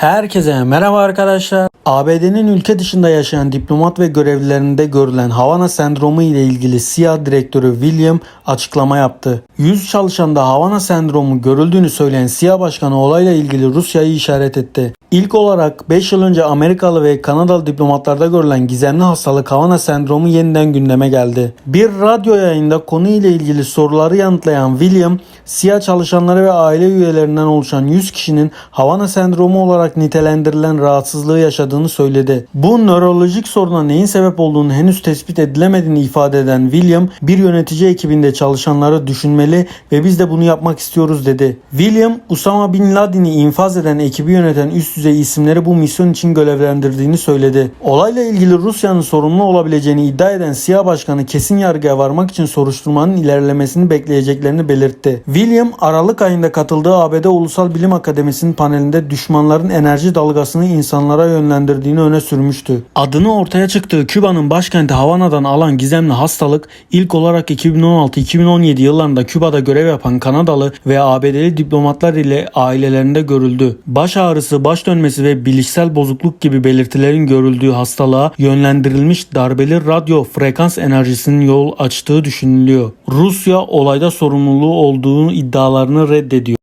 Herkese merhaba arkadaşlar. ABD'nin ülke dışında yaşayan diplomat ve görevlilerinde görülen Havana sendromu ile ilgili CIA direktörü William açıklama yaptı. 100 çalışanda Havana sendromu görüldüğünü söyleyen CIA başkanı olayla ilgili Rusya'yı işaret etti. İlk olarak 5 yıl önce Amerikalı ve Kanadalı diplomatlarda görülen gizemli hastalık Havana sendromu yeniden gündeme geldi. Bir radyo yayında konu ile ilgili soruları yanıtlayan William, CIA çalışanları ve aile üyelerinden oluşan 100 kişinin Havana sendromu olarak nitelendirilen rahatsızlığı yaşadığını söyledi. Bu nörolojik soruna neyin sebep olduğunu henüz tespit edilemediğini ifade eden William, bir yönetici ekibinde çalışanları düşünmeli ve biz de bunu yapmak istiyoruz dedi. William, Usama Bin Laden'i infaz eden ekibi yöneten üst düzey isimleri bu misyon için görevlendirdiğini söyledi. Olayla ilgili Rusya'nın sorumlu olabileceğini iddia eden CIA Başkanı kesin yargıya varmak için soruşturmanın ilerlemesini bekleyeceklerini belirtti. William, Aralık ayında katıldığı ABD Ulusal Bilim Akademisi'nin panelinde düşmanların enerji dalgasını insanlara yönlendirdiğini öne sürmüştü. Adını ortaya çıktığı Küba'nın başkenti Havana'dan alan gizemli hastalık ilk olarak 2016-2017 yıllarında Küba'da görev yapan Kanadalı ve ABD'li diplomatlar ile ailelerinde görüldü. Baş ağrısı, baş dönmesi ve bilişsel bozukluk gibi belirtilerin görüldüğü hastalığa yönlendirilmiş darbeli radyo frekans enerjisinin yol açtığı düşünülüyor. Rusya olayda sorumluluğu olduğu iddialarını reddediyor.